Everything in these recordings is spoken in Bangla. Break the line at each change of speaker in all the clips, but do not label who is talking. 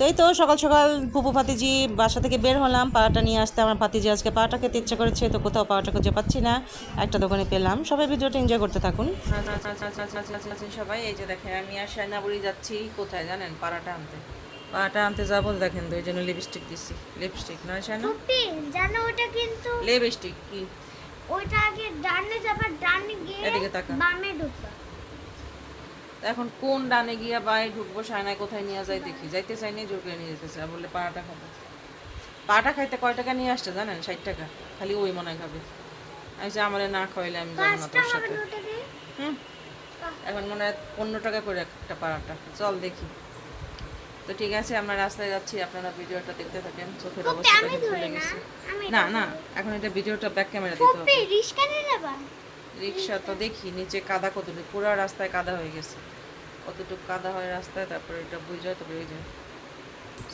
তো এই তো সকাল সকাল পুপু ভাতিজি বাসা থেকে বের হলাম পাড়াটা নিয়ে আসতে আমার ভাতিজি আজকে পাড়াটা খেতে ইচ্ছা করেছে তো কোথাও পাড়াটা খুঁজে পাচ্ছি না। একটা দোকানে পেলাম। সবাই ভিডিওটা এনজয় করতে থাকুন। সবাই এই যে দেখেন আমি আর সাইনাবুড়ি যাচ্ছি কোথায় জানেন? পাড়াটা আনতে। পাড়াটা আনতে যাব দেখেন তো এই জন্য লিপস্টিক দিচ্ছি। লিপস্টিক নয় সাইনা
জানো ওটা কিন্তু
লিপস্টিক কি?
ওইটা আগে ডানে যাবার ডানে গিয়ে
এদিকে তাকা।
বামে ঢুকবা।
এখন কোন ডানে গিয়া বাই ঢুকবো সায়নায় কোথায় নিয়ে যায় দেখি। যাইতে চাই নিয়ে জোর করে নিয়ে যেতেছে। আর বললে পাড়াটা খাব। পাটা খাইতে কয় টাকা নিয়ে আসছে জানেন? ষাট টাকা। খালি ওই মনে হয় খাবে। আমি যে আমার না খাওয়াইলে আমি যাব না তোর সাথে। হুম? এখন মনে হয় পনেরো টাকা করে একটা পাড়াটা। চল দেখি। তো ঠিক আছে আমরা রাস্তায় যাচ্ছি। আপনারা ভিডিওটা দেখতে থাকেন। চোখের অবস্থা
না।
না এখন এটা ভিডিওটা ব্যাক ক্যামেরা দিতে হবে।
যাবা
রিক্সা তো দেখি নিচে কাদা কতটুকু পুরো রাস্তায় কাদা হয়ে গেছে। কতটুকু কাদা হয় রাস্তায় তারপরে এটা বুঝে যায় তারপরে এই যে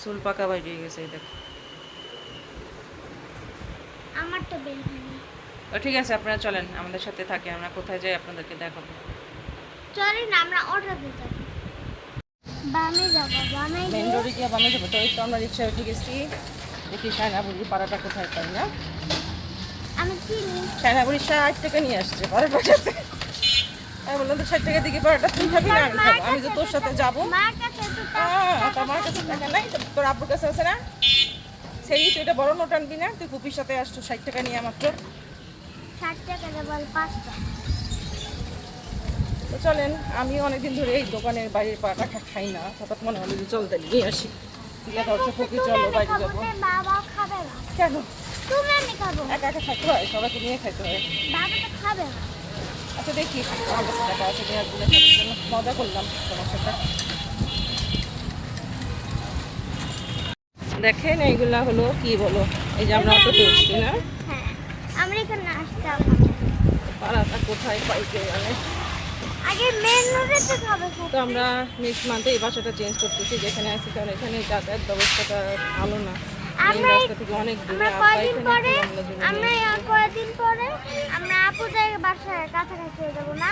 চুল পাকা বাইরে গেছে এই দেখো।
আমার তো বের হয়নি।
তো ঠিক আছে আপনারা চলেন আমাদের সাথে থাকে আমরা কোথায় যাই আপনাদেরকে দেখাবো।
চলেন আমরা অটো দিতে বামে যাব বামে
মেন রোডে গিয়ে বামে যাব তো এই তো আমরা রিক্সায় উঠে গেছি। দেখি সায়নাবুড়ি পাড়াটা কোথায় পাই না? ষাট টাকা নিয়ে আসছে পাড়াটা সাথে আমি বললাম তো ষাট টাকা দিকে পাড়াটা তুই খাবি না আমি খাব। আমি যে তোর সাথে যাব।
তো
তো আমার কাছে টাকা নাই তোর আব্বুর কাছে আছে না? সেই তুই এটা বড় নোট আনবি না? তুই কুপির সাথে আসছো ষাট টাকা নিয়ে মাত্র।
ষাট টাকা দেবো পাঁচটা
তো চলেন আমি অনেকদিন ধরে এই দোকানের বাইরের পাটা খাই না। হঠাৎ মনে হলো যে চল নিয়ে আসি। ঠিক আছে চলো বাইরে যাব।
না।
কেন?
তুমি আমি খাব।
একা একা খাইতে হয় সবাইকে নিয়ে খাইতে হয়
বাবা তো খাবে।
আচ্ছা দেখি আমার কাছে টাকা আছে খাবার জন্য মজা করলাম তোমার সাথে। দেখেন এইগুলা হলো কি বলো? এই যে আমরা অটোতে উঠছি না
হ্যাঁ আমরা এখানে আসতাম।
পাড়াটা কোথায় পাই কে জানে?
আগে মেন রোডে তো খাবে
তো আমরা নেক্সট মান্থে এই বাসাটা চেঞ্জ করতেছি যেখানে আছি কারণ এখানে যাতায়াত ব্যবস্থাটা ভালো না। মেন
আমরা
এখানে
পরে? আমরা
নিয়ে
কয়দিন পরে? আমরা আপুদের বাসায় কাছাকাছি হয়ে যাব না।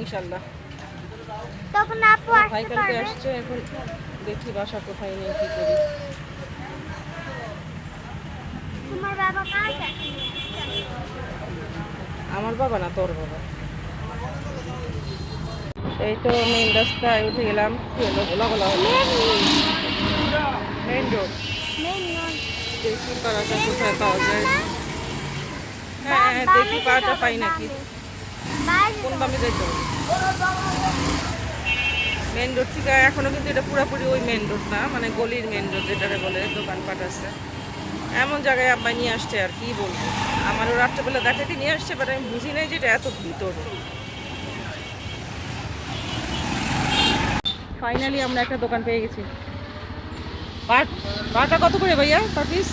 ইনশাল্লাহ।
তখন আপু আসতে পারবে।
আসছে এখন দেখি বাসা কোথায় নিয়ে কি করি।
তোমার বাবা কাজ
আমার বাবা না তোর বাবা। এই তো মেন রাস্তায় উঠে গেলাম গোলা গোলা হলো? মেন রোড দেখি পাড়াটা কোথায় পাওয়া যায়। হ্যাঁ দেখি পাড়াটা পাই নাকি। কোন বামে যাইতে মেন রোড থেকে, এখনও কিন্তু এটা পুরোপুরি ওই মেন রোড না মানে গলির মেন রোড যেটাকে বলে, দোকানপাট আছে। এমন জায়গায় আব্বা নিয়ে আসছে আর কি বলব। আমারও রাত্রেবেলা দেখাতে নিয়ে আসছে বাট আমি বুঝি নাই যে এটা এত ভিতর। ফাইনালি আমরা একটা দোকান পেয়ে গেছি। পাট পাটা কত করে ভাইয়া পার পিস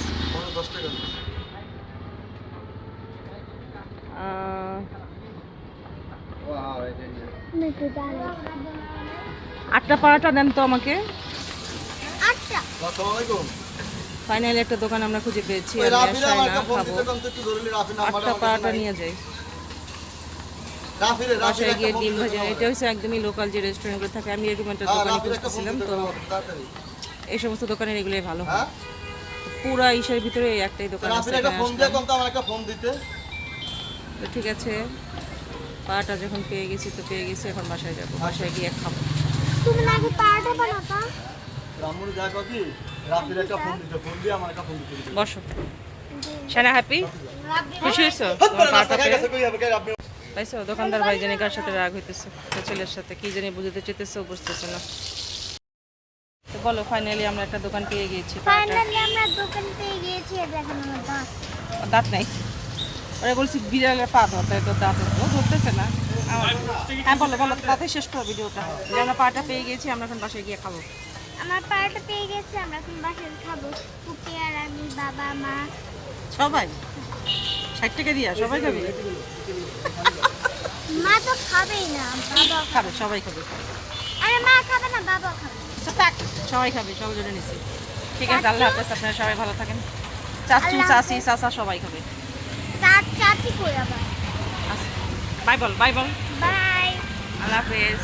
আটটা পাড়াটা দেন তো আমাকে। ফাইনালি একটা দোকান আমরা খুঁজে পেয়েছি আর আটটা পাড়াটা নিয়ে যাই। বাসায় গিয়ে ডিম ভাজা এটা হচ্ছে একদমই লোকাল যে রেস্টুরেন্টগুলো থাকে আমি এরকম একটা দোকানে খুঁজতেছিলাম তো। এই সমস্ত দোকানের এগুলোই ভালো হয়। পুরা ইসের ভিতরে এই একটাই দোকান আছে তো ঠিক আছে। পাটা যখন পেয়ে গেছি তো পেয়ে গেছি এখন বাসায় যাব। বাসায় গিয়ে খাব
তুমি নাকি পাড়াটা বানাতা?
বসো। শানা হ্যাপি খুশি হয়েছো? তোমার পাটা পেয়ে পাইছো? দোকানদার ভাই জানি কার সাথে রাগ হইতেছে তো ছেলের সাথে। কি জানি বুঝতে চেতেছে বুঝতেছে না। বলো ফাইনালি আমরা একটা দোকান পেয়ে গিয়েছি।
ফাইনালি আমরা দোকান পেয়ে গিয়েছি দেখেন আমার দাঁত।
দাঁত নাই। ওরা বলছি বিড়ালের পা ধরতে তো দাঁত ও ধরতেছে না। হ্যাঁ বলো বলো তাতে শেষ করো ভিডিওটা। যে আমরা পাটা পেয়ে গিয়েছি আমরা এখন বাসায় গিয়ে খাব।
আমার পাটা পেয়ে গেছে আমরা এখন বাসায় খাব। পুপি আর আমি বাবা মা।
সবাই? ষাট টাকা দিয়া সবাই খাবে?
মা তো খাবেই না বাবা
খাবে সবাই খাবে।
আরে মা খাবে না বাবা খাবে।
তো থাক, সবাই খাবে সবাই জন্য নিচ্ছি ঠিক আছে আল্লাহ হাফেজ আপনারা সবাই ভালো থাকেন। চাচু চাচি চাচা সবাই খাবে।
আবার?
বাই বল বাই বল।
বাই।
আল্লাহ হাফেজ।